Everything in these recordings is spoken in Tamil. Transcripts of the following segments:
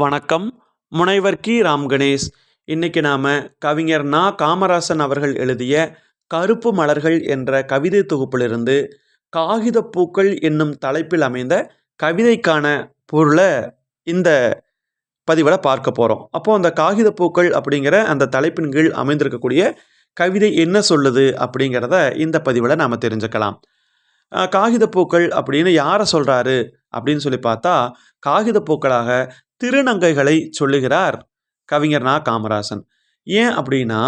வணக்கம். முனைவர் கி. ராம் கணேஷ் இன்னைக்கு நாம் கவிஞர் நா. காமராசன் அவர்கள் எழுதிய கருப்பு மலர்கள் என்ற கவிதை தொகுப்பிலிருந்து காகித பூக்கள் என்னும் தலைப்பில் அமைந்த கவிதைக்கான பொருளை இந்த பதிவில் பார்க்க போகிறோம் அப்போது அந்த காகித பூக்கள் அப்படிங்கிற அந்த தலைப்பின் கீழ் அமைந்திருக்கக்கூடிய கவிதை என்ன சொல்லுது அப்படிங்கிறத இந்த பதிவில் நாம் தெரிஞ்சுக்கலாம். காகித பூக்கள் அப்படின்னு யாரை சொல்கிறாரு அப்படின்னு சொல்லி பார்த்தா காகித பூக்களாக திருநங்கைகளை சொல்லுகிறார் கவிஞர் நா. காமராசன். ஏன் அப்படின்னா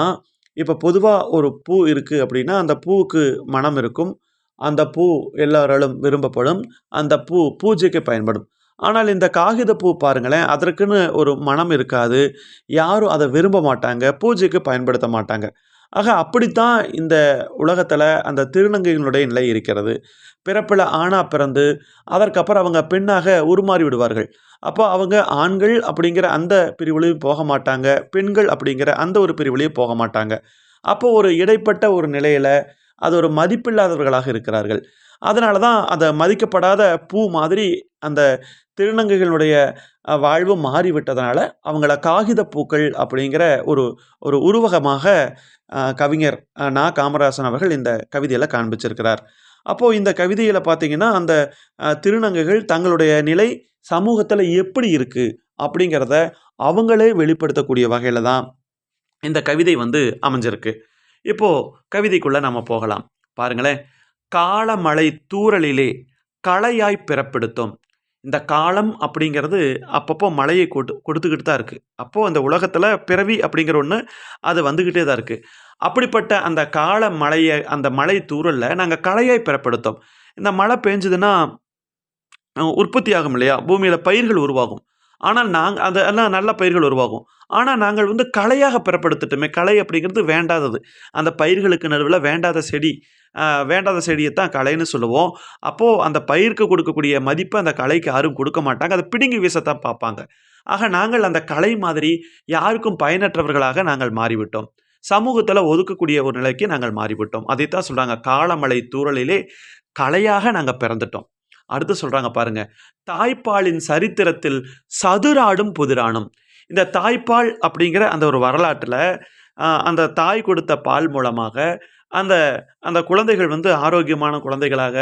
இப்போ பொதுவாக ஒரு பூ இருக்குது அப்படின்னா அந்த பூவுக்கு மனம் இருக்கும். அந்த பூ எல்லாராலும் விரும்பப்படும். அந்த பூ பூஜைக்கு பயன்படும். ஆனால் இந்த காகித பூ பாருங்களேன் அதற்குன்னு ஒரு மனம் இருக்காது. யாரும் அதை விரும்ப மாட்டாங்க பூஜைக்கு பயன்படுத்த மாட்டாங்க. ஆக அப்படித்தான் இந்த உலகத்தில் அந்த திருநங்கைகளுடைய நிலை இருக்கிறது. பிறப்பில் ஆணாக பிறந்து அதற்கப்புறம் அவங்க பெண்ணாக உருமாறி விடுவார்கள். அப்போ அவங்க ஆண்கள் அப்படிங்கிற அந்த பிரிவுலையும் போக மாட்டாங்க பெண்கள் அப்படிங்கிற அந்த ஒரு பிரிவுலையும் போக மாட்டாங்க. அப்போ ஒரு இடைப்பட்ட ஒரு நிலையில் அது ஒரு மதிப்பில்லாதவர்களாக இருக்கிறார்கள். அதனால தான் அதை மதிக்கப்படாத பூ மாதிரி அந்த திருநங்கைகளுடைய வாழ்வு மாறிவிட்டதனால அவங்கள காகித பூக்கள் அப்படிங்கிற ஒரு ஒரு உருவகமாக கவிஞர் நா. காமராசன் அவர்கள் இந்த கவிதையில் காண்பிச்சிருக்கிறார். அப்போது இந்த கவிதையில் பார்த்தீங்கன்னா அந்த திருநங்கைகள் தங்களுடைய நிலை சமூகத்தில் எப்படி இருக்குது அப்படிங்கிறத அவங்களே வெளிப்படுத்தக்கூடிய வகையில் தான் இந்த கவிதை வந்து அமைஞ்சிருக்கு. இப்போது கவிதைக்குள்ளே நம்ம போகலாம். பாருங்களேன். காலமழை தூரலிலே களையாய் பிறப்பெடுத்தோம். இந்த காலம் அப்படிங்கிறது அப்பப்போ மழையை கொடு கொடுத்துக்கிட்டு தான் இருக்குது அப்போது அந்த உலகத்தில் பிறவி அப்படிங்கிற ஒன்று அது வந்துக்கிட்டே தான் இருக்குது அப்படிப்பட்ட அந்த கால மழையை அந்த மழை தூரலில் நாங்கள் களையாய் பிறப்படுத்தோம். இந்த மழை பெஞ்சதுன்னா உற்பத்தி ஆகும் இல்லையா? பூமியில் பயிர்கள் உருவாகும். ஆனால் நாங்கள் அதெல்லாம் நல்ல பயிர்கள் உருவாகும். ஆனால் நாங்கள் வந்து களையாக பிறப்படுத்திட்டோமே. களை அப்படிங்கிறது வேண்டாதது. அந்த பயிர்களுக்கு நடுவில் வேண்டாத செடி வேண்டாத செடியை தான் கலைன்னு சொல்லுவோம். அப்போது அந்த பயிருக்கு கொடுக்கக்கூடிய மதிப்பு அந்த கலைக்கு யாரும் கொடுக்க மாட்டாங்க. அதை பிடுங்கி வீசத்தான் பார்ப்பாங்க. ஆக நாங்கள் அந்த கலை மாதிரி யாருக்கும் பயனற்றவர்களாக நாங்கள் மாறிவிட்டோம். சமூகத்தில் ஒதுக்கக்கூடிய ஒரு நிலைக்கு நாங்கள் மாறிவிட்டோம். அதைத்தான் சொல்கிறாங்க காலமழை தூரலிலே கலையாக நாங்கள் பிறந்துட்டோம். அடுத்து சொல்கிறாங்க பாருங்க. தாய்ப்பாலின் சரித்திரத்தில் சதுராடும் புதிரானும். இந்த தாய்ப்பால் அப்படிங்கிற அந்த ஒரு வரலாற்றில் அந்த தாய் கொடுத்த பால் மூலமாக அந்த அந்த குழந்தைகள் வந்து ஆரோக்கியமான குழந்தைகளாக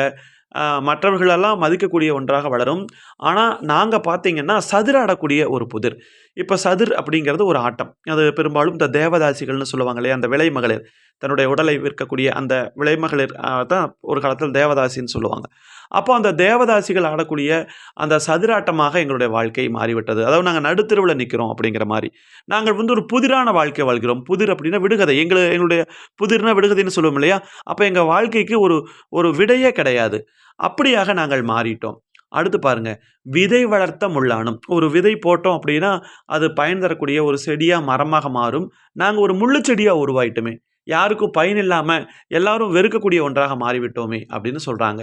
மற்றவர்களெல்லாம் மதிக்கக்கூடிய ஒன்றாக வளரும். ஆனால் நாங்கள் பார்த்தீங்கன்னா சதுராடக்கூடிய ஒரு புதிர். இப்போ சதுர் அப்படிங்கிறது ஒரு ஆட்டம். அது பெரும்பாலும் இந்த தேவதாசிகள்னு சொல்லுவாங்க இல்லையா அந்த விலை மகளிர் தன்னுடைய உடலை விற்கக்கூடிய அந்த விளைமகளிர் தான் ஒரு காலத்தில் தேவதாசின்னு சொல்லுவாங்க. அப்போ அந்த தேவதாசிகள் ஆடக்கூடிய அந்த சதுராட்டமாக எங்களுடைய வாழ்க்கை மாறிவிட்டது. அதாவது நாங்கள் நடுத்தருவில் நிற்கிறோம் அப்படிங்கிற மாதிரி. நாங்கள் வந்து ஒரு புதிரான வாழ்க்கை வாழ்கிறோம். புதிர் அப்படின்னா விடுகதை. எங்களை எங்களுடைய புதிர்னா விடுகதைன்னு சொல்லுவோம் இல்லையா? அப்போ எங்கள் வாழ்க்கைக்கு ஒரு ஒரு விடையே கிடையாது. அப்படியாக நாங்கள் மாறிட்டோம். அடுத்து பாருங்க. விதை வளர்த்த முள்ளானும். ஒரு விதை போட்டோம் அப்படின்னா அது பயன் தரக்கூடிய ஒரு செடியாக மரமாக மாறும். நாங்கள் ஒரு முள்ளு செடியாக உருவாயிட்டுமே. யாருக்கும் பயன் இல்லாமல் எல்லாரும் வெறுக்கக்கூடிய ஒன்றாக மாறிவிட்டோமே அப்படின்னு சொல்கிறாங்க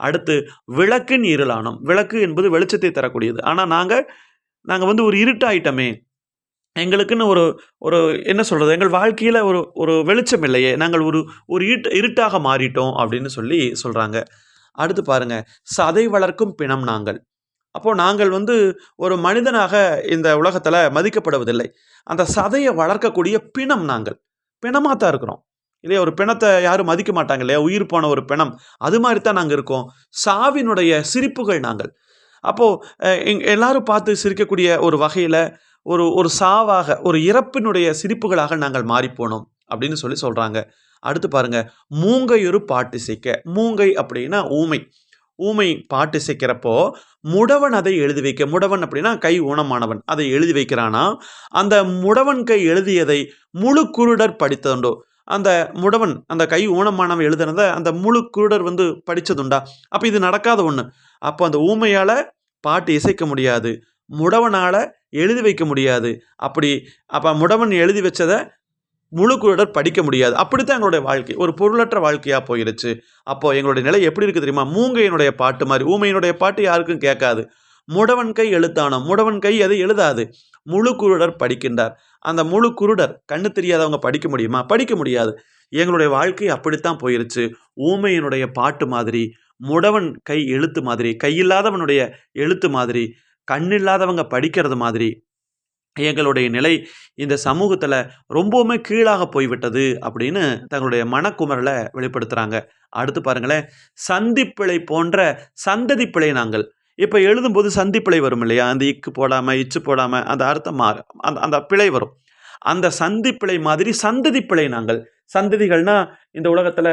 அடுத்து விளக்கின் இருளானோம். விளக்கு என்பது வெளிச்சத்தை தரக்கூடியது. ஆனால் நாங்கள் நாங்கள் வந்து ஒரு இருட்டாயிட்டமே. எங்களுக்குன்னு ஒரு ஒரு என்ன சொல்கிறது எங்கள் வாழ்க்கையில் ஒரு ஒரு வெளிச்சம் இல்லையே. நாங்கள் ஒரு ஒரு இருட்டு இருட்டாக மாறிட்டோம் அப்படின்னு சொல்லி சொல்கிறாங்க அடுத்து பாருங்க. சதை வளர்க்கும் பிணம் நாங்கள். அப்போது நாங்கள் வந்து ஒரு மனிதனாக இந்த உலகத்தில் மதிக்கப்படுவதில்லை. அந்த சதையை வளர்க்கக்கூடிய பிணம் நாங்கள். பிணமாக தான் இருக்கிறோம். இல்லையா? ஒரு பிணத்தை யாரும் மதிக்க மாட்டாங்க இல்லையா? உயிர் போன ஒரு பிணம். அது மாதிரி தான் நாங்கள் இருக்கோம். சாவினுடைய சிரிப்புகள் நாங்கள். அப்போது எல்லாரும் பார்த்து சிரிக்கக்கூடிய ஒரு வகையில் ஒரு ஒரு சாவாக ஒரு இறப்பினுடைய சிரிப்புகளாக நாங்கள் மாறிப்போனோம் அப்படின்னு சொல்லி சொல்கிறாங்க அடுத்து பாருங்க மூங்கையொரு பாட்டிசைக்க மூங்கை அப்படின்னா ஊமை. ஊமை பாட்டு சேர்க்கிறப்போ முடவன் அதை எழுதி வைக்க முடவன் அப்படின்னா கை ஊனமானவன் அதை எழுதி வைக்கிறானா? அந்த முடவன் கை எழுதியதை முழு குருடர் படித்ததுண்டோ? அந்த முடவன் அந்த கை ஊனமானவன் எழுதுனத அந்த முழு குருடர் வந்து படித்ததுண்டா அப்போ இது நடக்காத ஒன்று அப்போ அந்த ஊமையால் பாட்டு இசைக்க முடியாது முடவனால் எழுதி வைக்க முடியாது. அப்படி அப்போ முடவன் எழுதி வச்சதை முழு குருடர் படிக்க முடியாது. அப்படித்தான் எங்களுடைய வாழ்க்கை. ஒரு பொருளற்ற வாழ்க்கையாக போயிருச்சு. அப்போ எங்களுடைய நிலை எப்படி இருக்குது தெரியுமா? மூங்கையினுடைய பாட்டு மாதிரி. ஊமையினுடைய பாட்டு யாருக்கும் கேட்காது. முடவன் கை எழுத்தானோ? முடவன் கை அது எழுதாது. முழு குருடர் படிக்கின்றார். அந்த முழு குருடர் கண்ணு தெரியாதவங்க படிக்க முடியுமா? படிக்க முடியாது. எங்களுடைய வாழ்க்கை அப்படித்தான் போயிருச்சு. ஊமையினுடைய பாட்டு மாதிரி முடவன் கை எழுத்து மாதிரி கையில்லாதவனுடைய எழுத்து மாதிரி கண்ணில்லாதவங்க படிக்கிறது மாதிரி எங்களுடைய நிலை இந்த சமூகத்தில் ரொம்பவுமே கீழாக போய்விட்டது அப்படின்னு தங்களுடைய மனக்குமரலை வெளிப்படுத்துகிறாங்க அடுத்து பாருங்களேன். சந்திப்பிழை போன்ற சந்ததி பிழை நாங்கள். இப்போ எழுதும்போது சந்திப்பிழை வரும் இல்லையா? அந்த இக்கு போடாமல் இச்சு போடாமல் அந்த அர்த்தம் மாறு அந்த அந்த பிழை வரும். அந்த சந்திப்பிழை மாதிரி சந்ததி பிழை நாங்கள். சந்ததிகள்னால் இந்த உலகத்தில்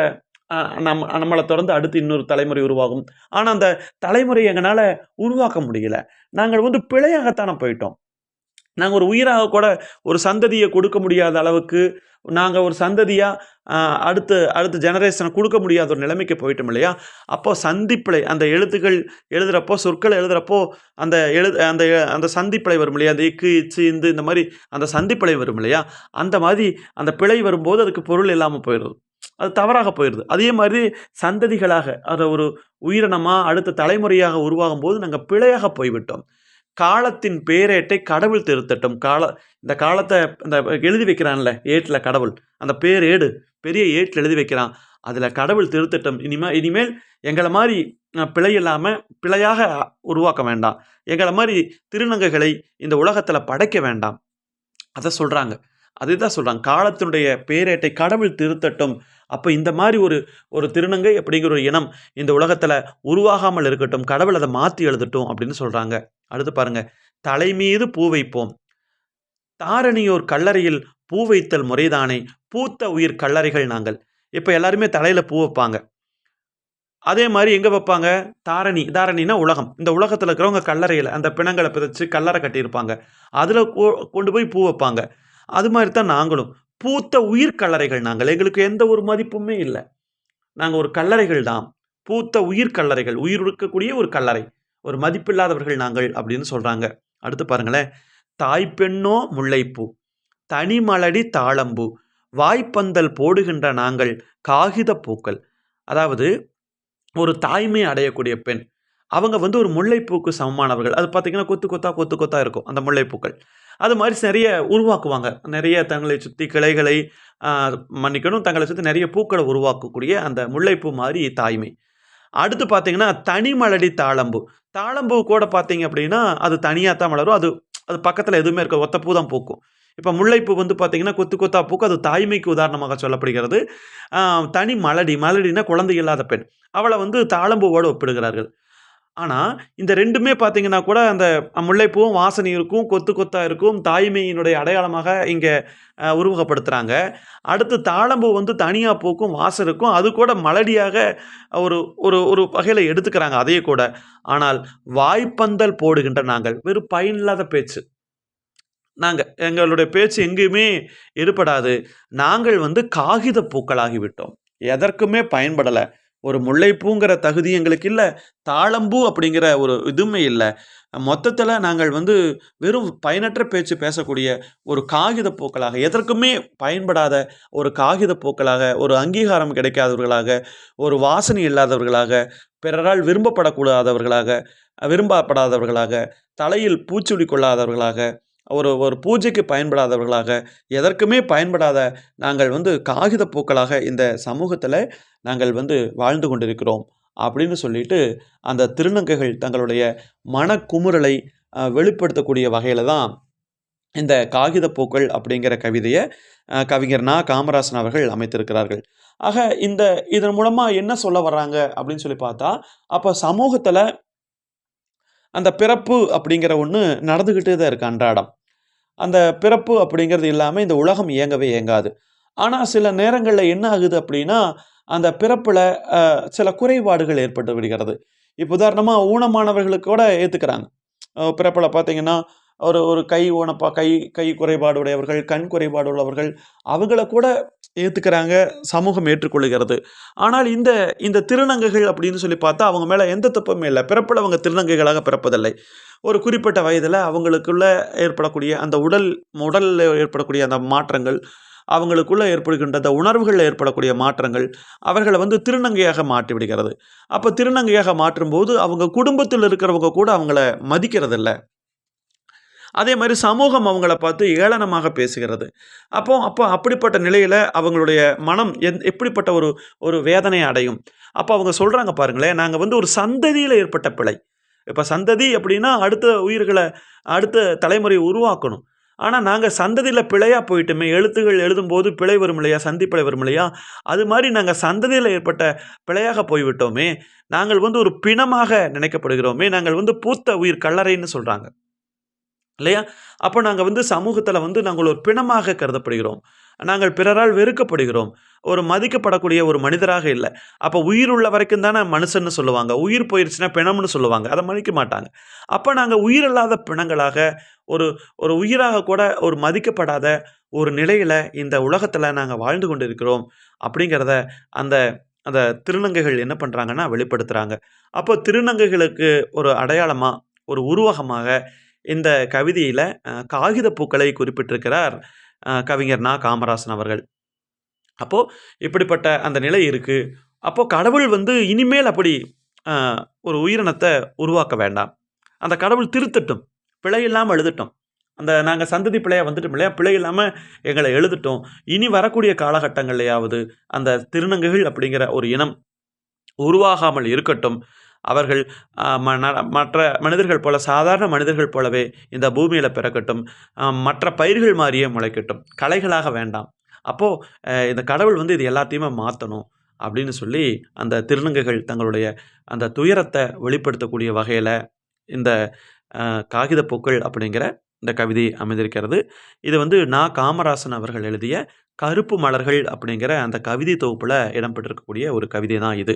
நம்ம நம்மளை தொடர்ந்து அடுத்து இன்னொரு தலைமுறை உருவாகும். ஆனால் அந்த தலைமுறை எங்களால் உருவாக்க முடியல. நாங்கள் வந்து பிழையாகத்தானே போயிட்டோம். நாங்கள் ஒரு உயிராக கூட ஒரு சந்ததியை கொடுக்க முடியாத அளவுக்கு நாங்கள் ஒரு சந்ததியாக அடுத்த அடுத்த ஜெனரேஷனை கொடுக்க முடியாத ஒரு நிலைமைக்கு போயிட்டோம் இல்லையா? அப்போ சந்திப்பிழை அந்த எழுத்துக்கள் எழுதுகிறப்போ சொற்கள் எழுதுகிறப்போ அந்த எழு அந்த அந்த சந்திப்பிழை வரும் இல்லையா? அந்த இக்கு இச்சு இந்து இந்த மாதிரி அந்த சந்திப்பிழை வரும் இல்லையா? அந்த மாதிரி அந்த பிழை வரும்போது அதுக்கு பொருள் இல்லாமல் போயிடுது. அது தவறாக போயிடுது. அதே மாதிரி சந்ததிகளாக அதை ஒரு உயிரினமாக அடுத்த தலைமுறையாக உருவாகும் போது நாங்கள் பிழையாக போய்விட்டோம். காலத்தின் பேரேட்டை கடவுள் திருத்தட்டும். கால இந்த காலத்தை இந்த எழுதி வைக்கிறான்ல ஏட்டில் கடவுள். அந்த பேர் ஏடு பெரிய ஏட்டில் எழுதி வைக்கிறான். அதில் கடவுள் திருத்தட்டும். இனிமே இனிமேல் எங்களை மாதிரி பிழை இல்லாமல் பிழையாக உருவாக்க வேண்டாம். எங்களை மாதிரி திருநங்கைகளை இந்த உலகத்தில் படைக்க வேண்டாம். அதை சொல்கிறாங்க அதுதான் சொல்கிறாங்க காலத்தினுடைய பேரேட்டை கடவுள் திருத்தட்டும். அப்போ இந்த மாதிரி ஒரு ஒரு திருநங்கை அப்படிங்கிற ஒரு இனம் இந்த உலகத்தில் உருவாகாமல் இருக்கட்டும் கடவுள் அதை மாற்றி எழுதட்டும் அப்படின்னு சொல்கிறாங்க அடுத்து பாருங்கள் தலை மீது பூ வைப்போம். தாரணியோர் கல்லறையில் பூ வைத்தல் முறைதானே பூத்த உயிர் கல்லறைகள் நாங்கள். இப்போ எல்லாருமே தலையில் பூ வைப்பாங்க. அதே மாதிரி எங்கே வைப்பாங்க? தாரணி தாரணினா உலகம். இந்த உலகத்தில் இருக்கிறவங்க கல்லறையில் அந்த பிணங்களை பிதைச்சு கல்லறை கட்டியிருப்பாங்க. அதில் கொண்டு போய் பூ வைப்பாங்க. அது மாதிரி தான் நாங்களும். பூத்த உயிர் கல்லறைகள் நாங்கள். எங்களுக்கு எந்த ஒரு மதிப்புமே இல்லை. நாங்கள் ஒரு கல்லறைகள் தான் பூத்த உயிர் கல்லறைகள் உயிர் இருக்கக்கூடிய ஒரு கல்லறை. ஒரு மதிப்பில்லாதவர்கள் நாங்கள் அப்படின்னு சொல்கிறாங்க அடுத்து பாருங்களேன். தாய்ப்பெண்ணோ முல்லைப்பூ தனிமலடி தாளம்பூ வாய்ப்பந்தல் போடுகின்ற நாங்கள் காகித பூக்கள். அதாவது ஒரு தாய்மை அடையக்கூடிய பெண். அவங்க வந்து ஒரு முல்லைப்பூக்கு சமமானவர்கள். அது பார்த்திங்கன்னா கொத்து கொத்தா கொத்து கொத்தா இருக்கும் அந்த முல்லைப்பூக்கள். அது மாதிரி நிறைய உருவாக்குவாங்க. நிறைய தங்களை சுற்றி கிளைகளை மன்னிக்கணும். தங்களை சுற்றி நிறைய பூக்களை உருவாக்கக்கூடிய அந்த முல்லைப்பூ மாதிரி தாய்மை. அடுத்து பார்த்தீங்கன்னா தனிமலடி தாளம்பூ. தாளம்பூ கூட பார்த்தீங்க அப்படின்னா அது தனியாக தான் மலரும் அது அது பக்கத்தில் எதுவுமே இருக்க ஒத்த பூ தான் பூக்கும். இப்போ முல்லைப்பூ வந்து பார்த்தீங்கன்னா கொத்து கொத்தா பூக்கு அது தாய்மைக்கு உதாரணமாக சொல்லப்படுகிறது. தனி மலடி. மலடினா குழந்தை இல்லாத பெண். அவளை வந்து தாளம்பூவோடு ஒப்பிடுகிறார்கள். ஆனால் இந்த ரெண்டுமே பார்த்தீங்கன்னா கூட அந்த முல்லைப்பூவும் வாசனை இருக்கும் கொத்து கொத்தாக இருக்கும் தாய்மையினுடைய அடையாளமாக இங்கே உருவகப்படுத்துகிறாங்க அடுத்து தாழம்பூ வந்து தனியாக பூக்கும் வாசம் இருக்கும். அது கூட மலடியாக ஒரு ஒரு ஒரு வகையில் எடுத்துக்கிறாங்க அதையே கூட. ஆனால் வாய்ப்பந்தல் போடுகின்ற நாங்கள் வெறும் பயனில்லாத பேச்சு. நாங்கள் எங்களுடைய பேச்சு எங்கேயுமே எடுபடாது. நாங்கள் வந்து காகித பூக்களாகிவிட்டோம். எதற்குமே பயன்படலை. ஒரு முல்லைப்பூங்கிற தகுதி எங்களுக்கு இல்லை தாளம்பூ அப்படிங்கிற ஒரு இதுவுமே இல்லை. மொத்தத்தில் நாங்கள் வந்து வெறும் பயனற்ற பேச்சு பேசக்கூடிய ஒரு காகித பூக்களாக எதற்குமே பயன்படாத ஒரு காகித பூக்களாக ஒரு அங்கீகாரம் கிடைக்காதவர்களாக ஒரு வாசனை இல்லாதவர்களாக பிறரால் விரும்பப்படக்கூடாதவர்களாக விரும்பப்படாதவர்களாக தலையில் பூச்சொடி கொள்ளாதவர்களாக ஒரு ஒரு பூஜைக்கு பயன்படாதவர்களாக எதற்குமே பயன்படாத நாங்கள் வந்து காகித பூக்களாக இந்த சமூகத்தில் நாங்கள் வந்து வாழ்ந்து கொண்டிருக்கிறோம் அப்படின்னு சொல்லிட்டு அந்த திருநங்கைகள் தங்களுடைய மனக்குமுறலை வெளிப்படுத்தக்கூடிய வகையில் தான் இந்த காகித பூக்கள் அப்படிங்கிற கவிதையை கவிஞர் நா. காமராசன் அவர்கள் அமைத்திருக்கிறார்கள். ஆக இந்த இதன் மூலமாக என்ன சொல்ல வர்றாங்க அப்படின்னு சொல்லி பார்த்தா அப்போ சமூகத்தில் அந்த பிறப்பு அப்படிங்கிற ஒன்று நடந்துக்கிட்டே தான் இருக்குது அன்றாடம். அந்த பிறப்பு அப்படிங்கிறது இல்லாமல் இந்த உலகம் இயங்கவே இயங்காது. ஆனால் சில நேரங்களில் என்ன ஆகுது அப்படின்னா அந்த பிறப்பில் சில குறைபாடுகள் ஏற்பட்டு விடுகிறது. இப்போ உதாரணமாக ஊனமானவர்களுக்கு கூட ஏற்றுக்கிறாங்க பிறப்பில் பார்த்தீங்கன்னா ஒரு ஒரு கை ஊனப்பா கை கை குறைபாடு உடையவர்கள் கண் குறைபாடு உள்ளவர்கள் அவங்கள கூட ஏற்றுக்கிறாங்க சமூகம் ஏற்றுக்கொள்கிறது. ஆனால் இந்த இந்த திருநங்கைகள் அப்படின்னு சொல்லி பார்த்தா அவங்க மேலே எந்த தப்புமே இல்லை. பிறப்பில் அவங்க திருநங்கைகளாக பிறப்பதில்லை. ஒரு குறிப்பிட்ட வயதில் அவங்களுக்குள்ள ஏற்படக்கூடிய அந்த உடல் உடலில் ஏற்படக்கூடிய அந்த மாற்றங்கள் அவங்களுக்குள்ளே ஏற்படுகின்ற அந்த உணர்வுகளில் ஏற்படக்கூடிய மாற்றங்கள் அவர்களை வந்து திருநங்கையாக மாற்றி விடுகிறது அப்போ திருநங்கையாக மாற்றும்போது அவங்க குடும்பத்தில் இருக்கிறவங்க கூட அவங்கள மதிக்கிறதில்ல. அதே மாதிரி சமூகம் அவங்கள பார்த்து ஏளனமாக பேசுகிறது. அப்போ அப்போ அப்படிப்பட்ட நிலையில் அவங்களுடைய மனம் எந் எப்படிப்பட்ட ஒரு ஒரு வேதனை அடையும்? அப்போ அவங்க சொல்கிறாங்க பாருங்களேன் நாங்கள் வந்து ஒரு சந்ததியில் ஏற்பட்ட பிழை. இப்போ சந்ததி அப்படின்னா அடுத்த உயிர்களை அடுத்த தலைமுறையை உருவாக்கணும். ஆனால் நாங்கள் சந்ததியில் பிழையாக போயிட்டுமே எழுத்துகள் எழுதும்போது பிழை வரும் இல்லையா சந்தி பிழை வரும் இல்லையா அது மாதிரி நாங்கள் சந்ததியில் ஏற்பட்ட பிழையாக போய்விட்டோமே நாங்கள் வந்து ஒரு பிணமாக நினைக்கப்படுகிறோமே நாங்கள் வந்து பூத்த உயிர் கல்லறைன்னு சொல்கிறாங்க இல்லையா? அப்போ நாங்கள் வந்து சமூகத்தில் வந்து நாங்கள் ஒரு பிணமாக கருதப்படுகிறோம். நாங்கள் பிறரால் வெறுக்கப்படுகிறோம். ஒரு மதிக்கப்படக்கூடிய ஒரு மனிதராக இல்லை. அப்போ உயிர் உள்ள வரைக்கும் தானே மனுஷன்னு சொல்லுவாங்க. உயிர் போயிருச்சுன்னா பிணம்னு சொல்லுவாங்க. அதை மதிக்க மாட்டாங்க. அப்போ நாங்கள் உயிரில்லாத பிணங்களாக ஒரு ஒரு உயிராக கூட ஒரு மதிக்கப்படாத ஒரு நிலையில் இந்த உலகத்தில் நாங்கள் வாழ்ந்து கொண்டு இருக்கிறோம் அப்படிங்கிறத அந்த அந்த திருநங்கைகள் என்ன பண்ணுறாங்கன்னா வெளிப்படுத்துகிறாங்க அப்போ திருநங்கைகளுக்கு ஒரு அடையாளமாக ஒரு உருவகமாக இந்த கவிதையில் காகித பூக்களை குறிப்பிட்டிருக்கிறார் கவிஞர் நா. காமராசன் அவர்கள். அப்போது இப்படிப்பட்ட அந்த நிலை இருக்குது அப்போது கடவுள் வந்து இனிமேல் அப்படி ஒரு உயிரினத்தை உருவாக்க வேண்டாம். அந்த கடவுள் திருத்தட்டும். பிழை இல்லாமல் எழுதட்டும். அந்த நாங்கள் சந்ததி பிழையாக வந்துட்டோம் இல்லையா? பிழை இல்லாமல் எங்களை எழுதிட்டோம். இனி வரக்கூடிய காலகட்டங்கள்லையாவது அந்த திருநங்கைகள் அப்படிங்கிற ஒரு இனம் உருவாகாமல் இருக்கட்டும். அவர்கள் மற்ற மனிதர்கள் போல சாதாரண மனிதர்கள் போலவே இந்த பூமியில் பிறக்கட்டும். மற்ற பயிர்கள் மாதிரியே முளைக்கட்டும். கலைகளாக வேண்டாம். அப்போது இந்த கடவுள் வந்து இது எல்லாத்தையுமே மாற்றணும் அப்படின்னு சொல்லி அந்த திருநங்கைகள் தங்களுடைய அந்த துயரத்தை வெளிப்படுத்தக்கூடிய வகையில் இந்த காகித பூக்கள் அப்படிங்கிற இந்த கவிதை அமைந்திருக்கிறது. இது வந்து நா. காமராசன் அவர்கள் எழுதிய கருப்பு மலர்கள் அப்படிங்கிற அந்த கவிதை தொகுப்பில் இடம்பெற்றிருக்கக்கூடிய ஒரு கவிதை தான் இது.